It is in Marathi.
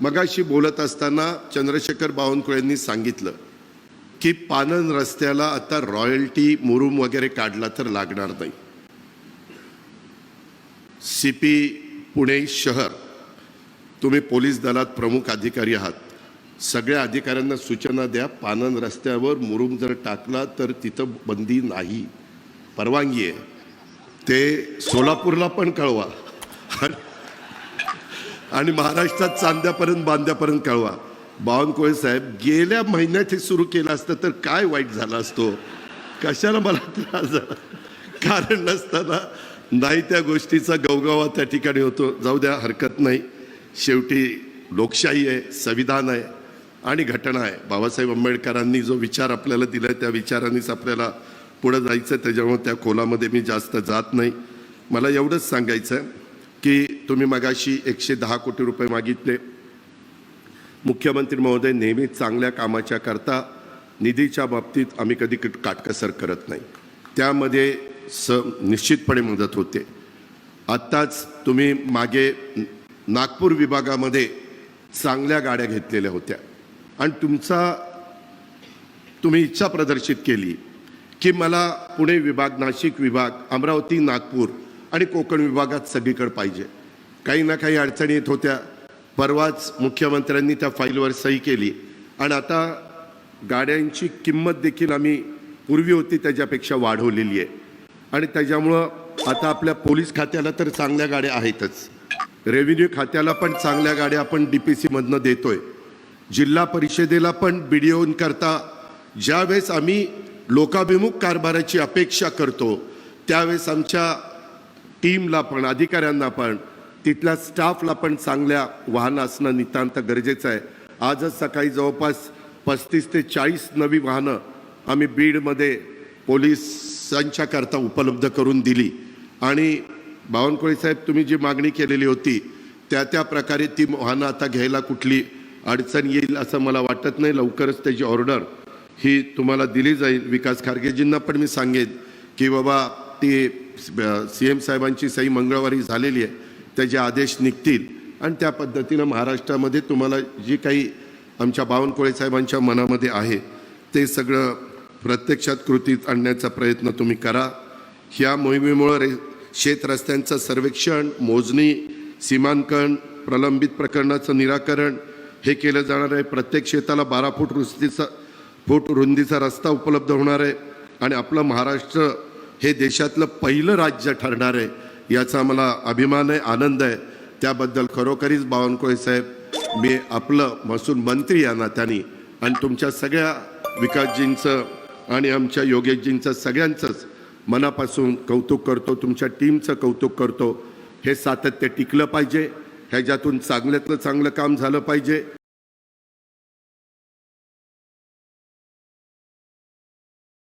मगाशी बोलत असताना चंद्रशेखर बावनकुळेंनी सांगितलं की पानन रस्त्याला आता रॉयल्टी मुरुम वगैरे काढला तर लागणार नाही. सी पी पुणे शहर तुम्ही पोलीस दलात प्रमुख अधिकारी आहात. सगळ्या अधिकाऱ्यांना सूचना द्या पानन रस्त्यावर मुरुम जर टाकला तर तिथं बंदी नाही. परवानगी आहे. ते सोलापूरला पण कळवा. आणि महाराष्ट्रात चांद्यापर्यंत बांद्यापर्यंत कळवा. बावनकुळे साहेब गेल्या महिन्यात हे सुरू केलं असतं तर काय वाईट झाला असतो? कशाला मला त्रास झाला? कारण नसताना नाही त्या गोष्टीचा गवगवा त्या ठिकाणी होतो. जाऊ द्या हरकत नाही. शेवटी लोकशाही आहे संविधान आहे आणि घटना आहे. बाबासाहेब आंबेडकरांनी जो विचार आपल्याला दिलाय त्या विचारानेच आपल्याला पुढं जायचं त्याच्यामुळे त्या खोलामध्ये मी जास्त जात नाही. मला एवढंच सांगायचं आहे की तुम्ही मगाशी एकशे दहा कोटी रुपये मागितले. मुख्यमंत्री महोदय नेहमी चांगल्या कामाच्या करता निधीच्या बाबतीत आम्ही कधी काटकसर करत नाही. त्यामध्ये स निश्चितपणे मदत होते. आत्ताच तुम्ही मागे नागपूर विभागामध्ये चांगल्या गाड्या घेतलेल्या होत्या. आणि तुमचा तुम्ही इच्छा प्रदर्शित केली की मला पुणे विभाग नाशिक विभाग अमरावती नागपूर आणि कोकण विभागात सगळीकडे पाहिजे. काही ना काही अडचणी येत होत्या. परवाच मुख्यमंत्र्यांनी त्या फाईलवर सही केली. आणि आता गाड्यांची किंमत देखील आम्ही पूर्वी होती त्याच्यापेक्षा वाढवलेली आहे. आणि त्याच्यामुळं आता आपल्या पोलीस खात्याला तर चांगल्या गाड्या आहेतच. रेव्हेन्यू खात्याला पण चांगल्या गाड्या आपण डी पी सीमधनं देतोय. जिल्हा परिषदेला पण बी डी करता ज्यावेळेस आम्ही लोकाभिमुख कारभाराची अपेक्षा करतो त्यावेळेस आमच्या टीमला पण अधिकाऱ्यांना पण तिथल्या स्टाफला पण चांगल्या वाहनं असणं नितांत गरजेचं आहे. आजच सकाळी जवळपास पस्तीस ते चाळीस नवी वाहनं आम्ही बीडमध्ये पोलिसांच्याकरता उपलब्ध करून दिली. आणि बावनकुळे साहेब तुम्ही जी मागणी केलेली होती त्या त्या प्रकारे ती वाहनं आता घ्यायला कुठली अडचण येईल असं मला वाटत नाही. लवकरच त्याची ऑर्डर ही तुम्हाला दिली जाईल. विकास खारगेजींना पण मी सांगेन की बाबा ती सी एम साहेबांची सही मंगळवारी झालेली आहे त्याचे आदेश निघतील. आणि त्या पद्धतीनं महाराष्ट्रामध्ये तुम्हाला जी काही आमच्या बावनकुळे साहेबांच्या मनामध्ये आहे ते सगळं प्रत्यक्षात कृतीत आणण्याचा प्रयत्न तुम्ही करा. ह्या मोहिमेमुळं रे शेत रस्त्यांचं सर्वेक्षण मोजणी सीमांकन प्रलंबित प्रकरणाचं निराकरण हे केलं जाणार आहे. प्रत्येक शेताला बारा फूट रुस्तीचा फूट रुंदीचा रस्ता उपलब्ध होणार आहे. आणि आपलं महाराष्ट्र हे देशातलं पहिलं राज्य ठरणार आहे याचा मला अभिमान आहे आनंद आहे. त्याबद्दल खरोखरीच बावनकुळे साहेब मी आपलं महसूल मंत्री या नात्याने आणि तुमच्या सगळ्या विकासजींचं आणि आमच्या योगेशजींचं सगळ्यांचंच मनापासून कौतुक करतो तुमच्या टीमचं कौतुक करतो. हे सातत्य टिकलं पाहिजे ह्याच्यातून चांगल्यातलं चांगलं काम झालं पाहिजे.